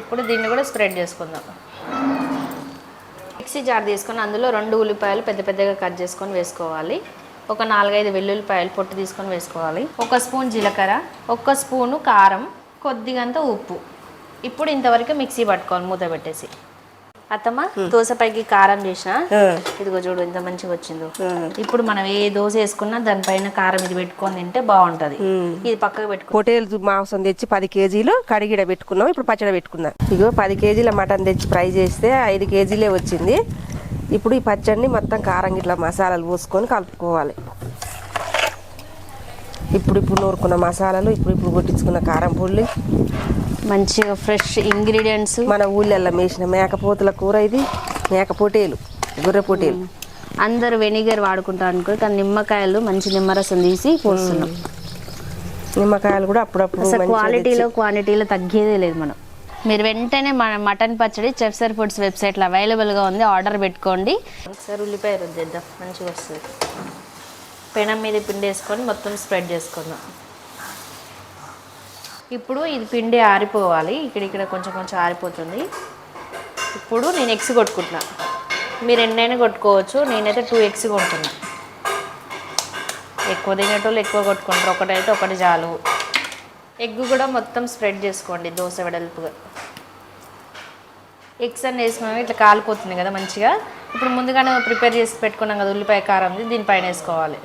ఇప్పుడు దీన్ని కూడా స్ప్రెడ్ చేసుకుందాం. మిక్సీ జార్ తీసుకొని అందులో రెండు ఉల్లిపాయలు పెద్ద పెద్దగా కట్ చేసుకొని వేసుకోవాలి. ఒక నాలుగైదు వెల్లుల్లిపాయలు పొట్టు తీసుకొని వేసుకోవాలి. ఒక స్పూన్ జీలకర్ర ఒక స్పూను కారం కొద్దిగంత ఉప్పు. ఇప్పుడు ఇంతవరకు మిక్సీ పట్టుకోవాలి మూత పెట్టేసి. అత్తమ్మ దోసపైకి కారం చేసిన. ఇదిగో చూడు ఎంత మంచిగా వచ్చిందో. ఇప్పుడు మనం ఏ దోశ వేసుకున్నా దానిపైన కారం ఇది పెట్టుకొని తింటే బాగుంటది. ఇది పక్కకు పెట్టుకో. పొటేలు మాంసం తెచ్చి పది కేజీలు కడిగిడ పెట్టుకున్నాం. ఇప్పుడు పచ్చడి పెట్టుకుందాం ఇగో పది కేజీల మటన్ తెచ్చి ఫ్రై చేస్తే ఐదు కేజీలే వచ్చింది. ఇప్పుడు ఈ పచ్చడిని మొత్తం కారం ఇట్లా మసాలాలు పోసుకొని కలుపుకోవాలి. ఇప్పుడు ఇప్పుడు నూరుకున్న మసాలాలు ఇప్పుడు ఇప్పుడు కొట్టించుకున్న కారం పొడి. మంచిగా ఫ్రెష్ ఇంగ్రీడియంట్స్ మన ఊళ్ళల్లో మేసిన మేకపోతుల కూర ఇది మేక పొటేలు గొర్రె పొటేలు. అందరు వెనిగర్ వాడుకుంటారు అనుకో కానీ నిమ్మకాయలు మంచి నిమ్మరసం తీసి పోస్తున్నాం. నిమ్మకాయలు కూడా అప్పుడప్పుడు క్వాలిటీలో క్వాంటిటీలో తగ్గేదే లేదు మనం. మీరు వెంటనే మన మటన్ పచ్చడి చెఫ్సర్ ఫుడ్స్ వెబ్సైట్లో అవైలబుల్గా ఉంది ఆర్డర్ పెట్టుకోండి. ఒకసారి ఉల్లిపాయ రుద్దేద్దాం. మంచిగా వస్తుంది. పెనం మీద పిండి వేసుకొని మొత్తం స్ప్రెడ్ చేసుకుందాం. ఇప్పుడు ఇది పిండి ఆరిపోవాలి. ఇక్కడ ఇక్కడ కొంచెం కొంచెం ఆరిపోతుంది. ఇప్పుడు నేను ఎగ్స్ కొట్టుకుంటున్నా. మీరు ఎన్నైనా కొట్టుకోవచ్చు. నేనైతే టూ ఎగ్స్ కొంటున్నా ఎక్కువ తినేటోళ్ళు ఎక్కువ కొట్టుకుంటారు. ఒకటైతే ఒకటి చాలు. ఎగ్ కూడా మొత్తం స్ప్రెడ్ చేసుకోండి దోశ వెడల్పుగా. ఎగ్స్ అన్ని వేసుకున్నాం ఇట్లా కాలిపోతుంది కదా మంచిగా. ఇప్పుడు ముందుగానే ప్రిపేర్ చేసి పెట్టుకున్నాం కదా ఉల్లిపాయ కారం దీనిపైన వేసుకోవాలి.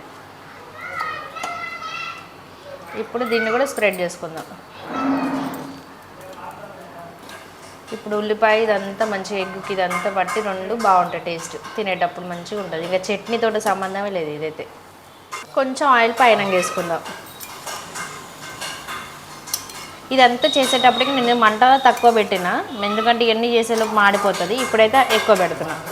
ఇప్పుడు దీన్ని కూడా స్ప్రెడ్ చేసుకుందాం. ఇప్పుడు ఉల్లిపాయ ఇదంతా మంచి ఎగ్గుకి ఇదంతా పట్టి రెండు బాగుంటాయి టేస్ట్. తినేటప్పుడు మంచిగా ఉంటుంది. ఇంకా చట్నీతో సంబంధమే లేదు ఇదైతే. కొంచెం ఆయిల్ పైన వేసుకుందాం. ఇదంతా చేసేటప్పటికి నేను మంట తక్కువ పెట్టిన. ఎందుకంటే ఇవన్నీ చేసేలోపు మాడిపోతుంది. ఇప్పుడైతే ఎక్కువ పెడుతున్నాను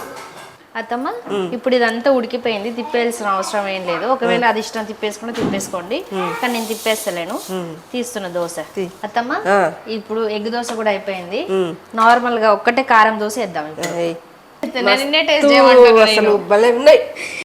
అత్తమ్మ ఇప్పుడు ఇదంతా ఉడికిపోయింది తిప్పేయాల్సిన అవసరం ఏం లేదు. ఒకవేళ అది ఇష్టం తిప్పేసుకుంటే తిప్పేసుకోండి. కానీ నేను తిప్పేస్తలేను. తీస్తున్న దోశ. అత్తమ్మ. ఇప్పుడు ఎగ్ దోశ కూడా అయిపోయింది. నార్మల్గా ఒక్కటే కారం దోశ వేద్దాం ఇప్పుడు. భలే ఉన్నాయి.